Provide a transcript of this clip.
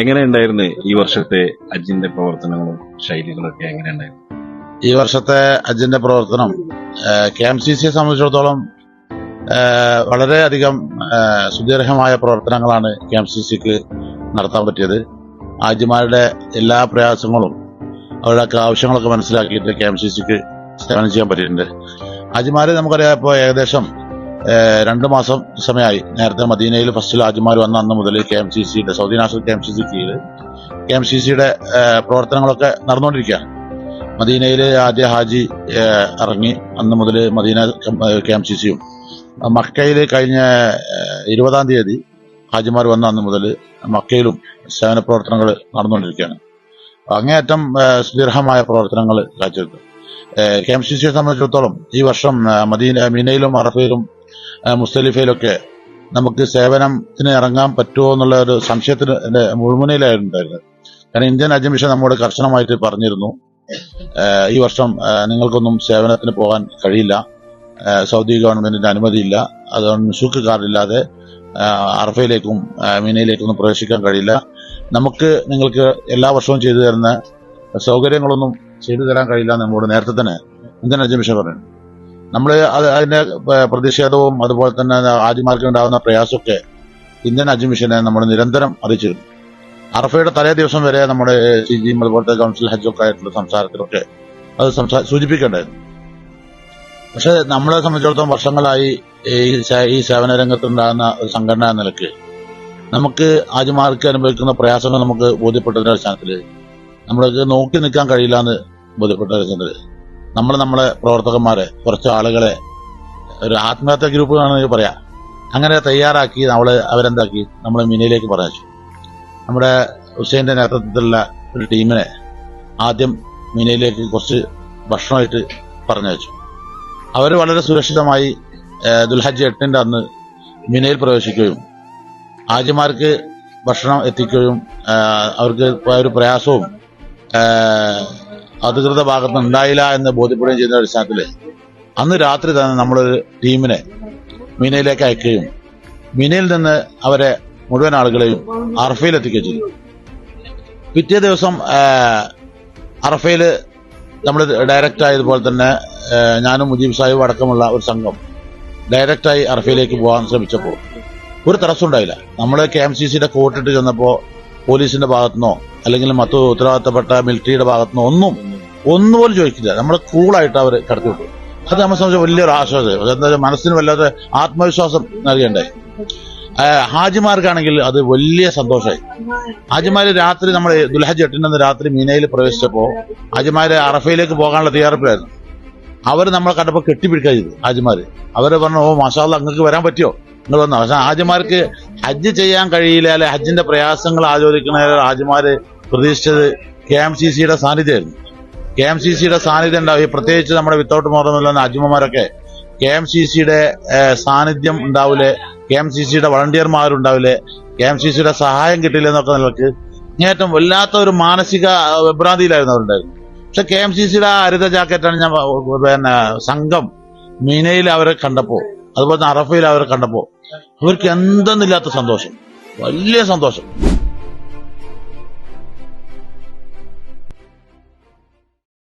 എങ്ങനെയുണ്ടായിരുന്നു ഈ വർഷത്തെ അജിന്റെ പ്രവർത്തനങ്ങളും ശൈലികളും ഒക്കെ എങ്ങനെയുണ്ടായിരുന്നു? ഈ വർഷത്തെ അജിന്റെ പ്രവർത്തനം കെ എം സി സിയെ സംബന്ധിച്ചിടത്തോളം വളരെയധികം സുദീർഘമായ പ്രവർത്തനങ്ങളാണ് കെ എം സി സിക്ക് നടത്താൻ പറ്റിയത്. ആജിമാരുടെ എല്ലാ പ്രയാസങ്ങളും അവരുടെയൊക്കെ ആവശ്യങ്ങളൊക്കെ മനസ്സിലാക്കിയിട്ട് കെ എം സി സിക്ക് സേവനം ചെയ്യാൻ പറ്റിയിട്ടുണ്ട്. ആജിമാര് നമുക്കറിയാം ഇപ്പോൾ ഏകദേശം രണ്ട് മാസം സമയമായി. നേരത്തെ മദീനയിൽ ഫസ്റ്റിൽ ആജിമാർ വന്ന അന്ന് മുതൽ കെ എം സി സിയുടെ Saudi national K M C C കീഴിൽ കെ എം സി സിയുടെ പ്രവർത്തനങ്ങളൊക്കെ നടന്നുകൊണ്ടിരിക്കുകയാണ്. മദീനയിൽ ആദ്യ ഹാജി ഇറങ്ങി അന്ന് മുതൽ മദീന കെ എം സി സിയും. മക്കയിൽ കഴിഞ്ഞ ഇരുപതാം തീയതി ഹാജിമാർ വന്ന അന്ന് മുതൽ മക്കയിലും സേവന പ്രവർത്തനങ്ങൾ നടന്നുകൊണ്ടിരിക്കുകയാണ്. അങ്ങേയറ്റം സുദീർഘമായ പ്രവർത്തനങ്ങൾ കാഴ്ചവെക്കും. കെ എം സി സിയെ സംബന്ധിച്ചിടത്തോളം ഈ വർഷം മദീന മീനയിലും അറഫയിലും മുസ്തലിഫയിലൊക്കെ നമുക്ക് സേവനത്തിന് ഇറങ്ങാൻ പറ്റുമോ എന്നുള്ള ഒരു സംശയത്തിന് എന്റെ മുഴുമുനയിലായിട്ടുണ്ടായിരുന്നു കാരണം ഇന്ത്യൻ ഹജ്ജ് നമ്മോട് കർശനമായിട്ട് പറഞ്ഞിരുന്നു. ഈ വർഷം നിങ്ങൾക്കൊന്നും സേവനത്തിന് പോകാൻ കഴിയില്ല. സൗദി ഗവൺമെന്റിന്റെ അനുമതിയില്ല. അതുകൊണ്ട് നുസൂക്ക് കാർഡില്ലാതെ അറഫയിലേക്കും മീനയിലേക്കൊന്നും പ്രവേശിക്കാൻ കഴിയില്ല. നമുക്ക് നിങ്ങൾക്ക് എല്ലാ വർഷവും ചെയ്തു തരുന്ന സൗകര്യങ്ങളൊന്നും ചെയ്തു തരാൻ കഴിയില്ല നമ്മോട് നേരത്തെ തന്നെ ഇന്ത്യൻ ഹജ്ജ് പറഞ്ഞു. നമ്മൾ അത് അതിന്റെ പ്രതിഷേധവും അതുപോലെ തന്നെ ആദ്യമാർക്ക് ഉണ്ടാകുന്ന പ്രയാസമൊക്കെ ഇന്ത്യൻ ഹജ്ജ് മിഷനെ നമ്മൾ നിരന്തരം അറിയിച്ചിരുന്നു. അറഫയുടെ തലേ ദിവസം വരെ നമ്മുടെ സി ജിയും അതുപോലത്തെ കൗൺസിൽ ഹജ്ജൊക്കെ ആയിട്ടുള്ള സംസാരത്തിലൊക്കെ അത് സംസാ സൂചിപ്പിക്കേണ്ടായിരുന്നു. പക്ഷെ നമ്മളെ സംബന്ധിച്ചിടത്തോളം വർഷങ്ങളായി ഈ സേവന രംഗത്തുണ്ടാകുന്ന ഒരു സംഘടന എന്ന നിലയ്ക്ക് നമുക്ക് ആദ്യമാർക്ക് അനുഭവിക്കുന്ന പ്രയാസങ്ങൾ നമുക്ക് ബോധ്യപ്പെട്ടതിന്റെ അടിസ്ഥാനത്തിൽ നമ്മൾക്ക് നോക്കി നിൽക്കാൻ കഴിയില്ല എന്ന് ബോധ്യപ്പെട്ട അടിസ്ഥാനത്തിൽ നമ്മൾ നമ്മളെ പ്രവർത്തകന്മാരെ കുറച്ച് ആളുകളെ ഒരു ആത്മഹത്യ ഗ്രൂപ്പ് വേണമെങ്കിൽ പറയാം. അങ്ങനെ തയ്യാറാക്കി നമ്മൾ അവരെന്താക്കി? നമ്മളെ മിനയിലേക്ക് പറഞ്ഞു നമ്മുടെ ഹുസൈന്റെ നേതൃത്വത്തിലുള്ള ഒരു ടീമിനെ ആദ്യം മിനയിലേക്ക് കുറച്ച് ഭക്ഷണമായിട്ട് പറഞ്ഞയച്ചു. അവർ വളരെ സുരക്ഷിതമായി ദുൽഹജ് എട്ടിന്റെ അന്ന് മിനയിൽ പ്രവേശിക്കുകയും ആജിമാർക്ക് ഭക്ഷണം എത്തിക്കുകയും അവർക്ക് ഒരു പ്രയാസവും അധികൃത ഭാഗത്ത് ഉണ്ടായില്ല എന്ന് ബോധ്യപ്പെടുകയും ചെയ്യുന്ന അടിസ്ഥാനത്തിൽ അന്ന് രാത്രി തന്നെ നമ്മളൊരു ടീമിനെ മീനയിലേക്ക് അയക്കുകയും മീനയിൽ നിന്ന് അവരെ മുഴുവൻ ആളുകളെയും അറഫയിൽ എത്തിക്കുകയും ചെയ്തു. പിറ്റേ ദിവസം അറഫയിൽ നമ്മൾ ഡയറക്റ്റ് ആയതുപോലെ തന്നെ ഞാനും മുജീബ് സാഹിബ് അടക്കമുള്ള ഒരു സംഘം ഡയറക്റ്റായി അറഫയിലേക്ക് പോകാൻ ശ്രമിച്ചപ്പോൾ ഒരു തടസ്സം ഉണ്ടായില്ല. നമ്മൾ കെ എം സി സിയുടെ കോട്ടിട്ട് ചെന്നപ്പോൾ പോലീസിന്റെ ഭാഗത്തുനിന്നോ അല്ലെങ്കിൽ മറ്റു ഉത്തരവാദിത്തപ്പെട്ട മിലിറ്ററിയുടെ ഭാഗത്തുനിന്നോ ഒന്നും ഒന്നുപോലും ചോദിക്കില്ല. നമ്മൾ കൂളായിട്ട് അവർ കടത്തിവിട്ടു അത് നമ്മളെ സംബന്ധിച്ച് വലിയൊരു ആശ്വാസം. എന്താ മനസ്സിന് വല്ലാത്ത ആത്മവിശ്വാസം നൽകേണ്ടേ? ഹാജിമാർക്കാണെങ്കിൽ അത് വലിയ സന്തോഷമായി ഹാജിമാര് രാത്രി നമ്മൾ ദുൽഹജ് എട്ടിന്റെ രാത്രി മീനയിൽ പ്രവേശിച്ചപ്പോൾ ഹാജിമാര് അറഫയിലേക്ക് പോകാനുള്ള തയ്യാറെടുപ്പിലായിരുന്നു. അവർ നമ്മളെ കണ്ടപ്പോൾ കെട്ടിപ്പിടിക്കുക ചെയ്തു ഹാജിമാര്. അവർ പറഞ്ഞു ഓ മാഷാല്ല അങ്ങക്ക് വരാൻ പറ്റിയോ? നിങ്ങൾ വന്നു. പക്ഷെ ഹാജിമാർക്ക് ഹജ്ജ് ചെയ്യാൻ കഴിയില്ല അല്ലെ ഹജ്ജിന്റെ പ്രയാസങ്ങൾ ആചോദിക്കുന്ന ഹാജിമാര് പ്രതീക്ഷിച്ചത് കെ എം സി സിയുടെ സാന്നിധ്യമായിരുന്നു. കെ എം സി സിയുടെ സാന്നിധ്യം ഉണ്ടാവും. ഈ പ്രത്യേകിച്ച് നമ്മുടെ വിത്തൗട്ട് മോർമെന്നുള്ള അജിമമാരൊക്കെ കെ എം സി സിയുടെ സാന്നിധ്യം ഉണ്ടാവില്ലേ കെ എം സി സിയുടെ വളണ്ടിയർമാരുണ്ടാവില്ലേ? കെ എം സി സിയുടെ സഹായം കിട്ടില്ല എന്നൊക്കെ നിലയ്ക്ക് അങ്ങേറ്റം വല്ലാത്ത ഒരു മാനസിക വിഭ്രാന്തിയിലായിരുന്നു അവരുണ്ടായിരുന്നു പക്ഷെ കെ എം സി സിയുടെ ആ ഹരിത ജാക്കറ്റാണ് ഞാൻ പിന്നെ സംഘം മീനയിൽ അവരെ കണ്ടപ്പോ അതുപോലെ തന്നെ അറഫയിൽ അവരെ കണ്ടപ്പോ അവർക്ക് എന്തെന്നില്ലാത്ത സന്തോഷം. വലിയ സന്തോഷം.